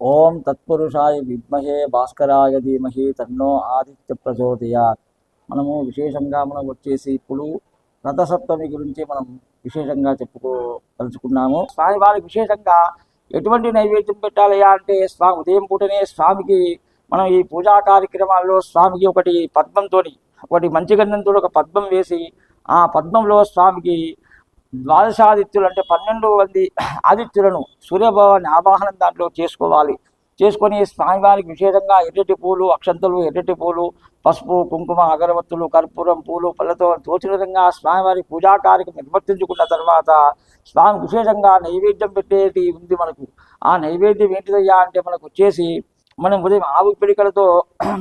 ఓం తత్పురుషాయ విద్మహే భాస్కరాయ ధీమహి తన్నో ఆదిత్య ప్రచోదయాత్ మనము విశేషంగా మనం వచ్చేసి ఇప్పుడు రథసప్తమి గురించి మనం విశేషంగా చెప్పుకో చెప్పుకోదలుచుకున్నాము స్వామివారికి విశేషంగా ఎటువంటి నైవేద్యం పెట్టాలయా అంటే స్వామి ఉదయం పూటనే స్వామికి మనం ఈ పూజా కార్యక్రమాల్లో స్వామికి ఒకటి పద్మంతో ఒకటి మంచి గంధంతో ఒక పద్మం వేసి ఆ పద్మంలో స్వామికి ద్వాదశాదిత్యులు అంటే పన్నెండు మంది ఆదిత్యులను సూర్యభవాన్ని ఆవాహనం దాంట్లో చేసుకోవాలి. చేసుకొని స్వామివారికి విశేషంగా ఎర్రటి పూలు అక్షంతలు ఎర్రటి పూలు పసుపు కుంకుమ అగరవత్తులు కర్పూరం పూలు పళ్ళతో తోచిన విధంగా స్వామివారి పూజా కార్యక్రమం నిర్వర్తించుకున్న తర్వాత స్వామి విశేషంగా నైవేద్యం పెట్టేది ఉంది మనకు. ఆ నైవేద్యం ఏంటిదయ్యా అంటే మనకు వచ్చేసి మనం ఉదయం ఆవు పిడికలతో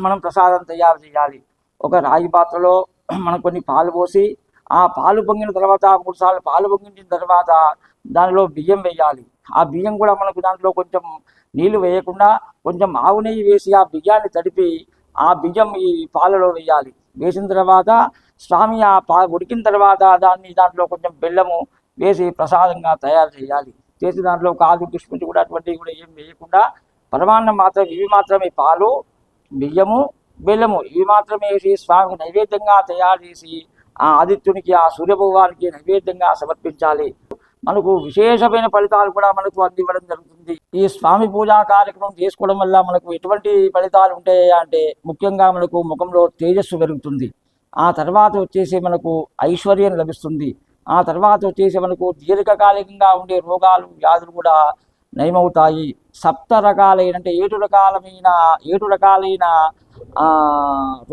మనం ప్రసాదం తయారు చేయాలి. ఒక రాగి పాత్రలో మనం కొన్ని పాలు పోసి ఆ పాలు పొంగిన తర్వాత మూడు సార్లు పాలు పొంగించిన తర్వాత దానిలో బియ్యం వేయాలి. ఆ బియ్యం కూడా మనకు దాంట్లో కొంచెం నీళ్ళు వేయకుండా కొంచెం ఆవు నెయ్యి వేసి ఆ బియ్యాన్ని తడిపి ఆ బియ్యం ఈ పాలలో వేయాలి. వేసిన తర్వాత స్వామి ఆ పా ఉడికిన తర్వాత దాన్ని దాంట్లో కొంచెం బెల్లము వేసి ప్రసాదంగా తయారు చేయాలి. చేసి దాంట్లో కాదు కిష్మించి కూడా అటువంటివి కూడా ఏం వేయకుండా పరమాన్నం మాత్రం ఇవి మాత్రమే పాలు బియ్యము బెల్లము ఇవి మాత్రమే వేసి స్వామికి నైవేద్యంగా తయారు చేసి ఆ ఆదిత్యునికి ఆ సూర్యభగవానికి నైవేద్యంగా సమర్పించాలి. మనకు విశేషమైన ఫలితాలు కూడా మనకు అందివ్వడం జరుగుతుంది. ఈ స్వామి పూజా కార్యక్రమం చేసుకోవడం వల్ల మనకు ఎటువంటి ఫలితాలు ఉంటాయి అంటే ముఖ్యంగా మనకు ముఖంలో తేజస్సు పెరుగుతుంది. ఆ తర్వాత వచ్చేసి మనకు ఐశ్వర్యం లభిస్తుంది. ఆ తర్వాత వచ్చేసి మనకు దీర్ఘకాలికంగా ఉండే రోగాలు వ్యాధులు కూడా నయమవుతాయి. సప్త రకాలైన అంటే ఏడు రకాలమైన ఏడు రకాలైన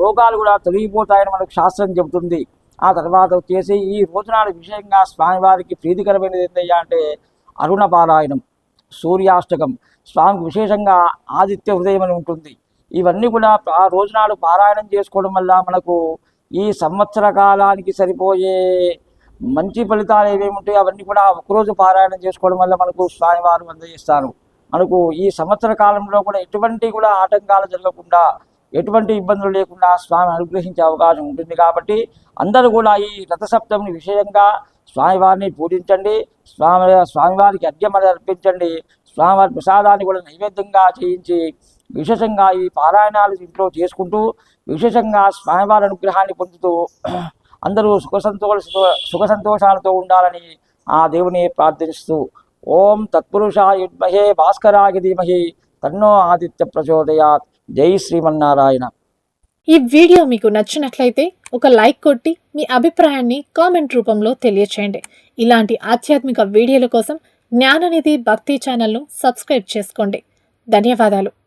రోగాలు కూడా తొలగిపోతాయని మనకు శాస్త్రం చెబుతుంది. ఆ తర్వాత వచ్చేసి ఈ రోజునాడు విషయంగా స్వామివారికి ప్రీతికరమైనది ఏంటయ్యా అంటే అరుణ పారాయణం సూర్యాష్టకం. స్వామికి విశేషంగా ఆదిత్య హృదయం అని ఉంటుంది. ఇవన్నీ కూడా ఆ రోజునాడు పారాయణం చేసుకోవడం వల్ల మనకు ఈ సంవత్సర కాలానికి సరిపోయే మంచి ఫలితాలు ఏమేమి ఉంటాయో అవన్నీ కూడా ఒకరోజు పారాయణం చేసుకోవడం వల్ల మనకు స్వామివారు అందజేస్తారు. మనకు ఈ సంవత్సర కాలంలో కూడా ఎటువంటి కూడా ఆటంకాలు జరగకుండా ఎటువంటి ఇబ్బందులు లేకుండా స్వామి అనుగ్రహించే అవకాశం ఉంటుంది కాబట్టి అందరూ కూడా ఈ రథసప్తమిని విషయంగా స్వామివారిని పూజించండి స్వామి స్వామివారికి అర్ఘ్యమని అర్పించండి స్వామివారి ప్రసాదాన్ని కూడా నైవేద్యంగా చేయించి విశేషంగా ఈ పారాయణాలు ఇంట్లో చేసుకుంటూ విశేషంగా స్వామివారి అనుగ్రహాన్ని పొందుతూ అందరూ సుఖ సంతోష సుఖ సంతోషాలతో ఉండాలని ఆ దేవుని ప్రార్థిస్తూ ఓం తత్పురుషాయ విద్మహే భాస్కరాయ ధీమహి తన్నో ఆదిత్య ప్రచోదయాత్. జై శ్రీమన్నారాయణ. ఈ వీడియో మీకు నచ్చినట్లయితే ఒక లైక్ కొట్టి మీ అభిప్రాయాన్ని కామెంట్ రూపంలో తెలియచేయండి. ఇలాంటి ఆధ్యాత్మిక వీడియోల కోసం జ్ఞాననిధి భక్తి ఛానల్ను సబ్స్క్రైబ్ చేసుకోండి. ధన్యవాదాలు.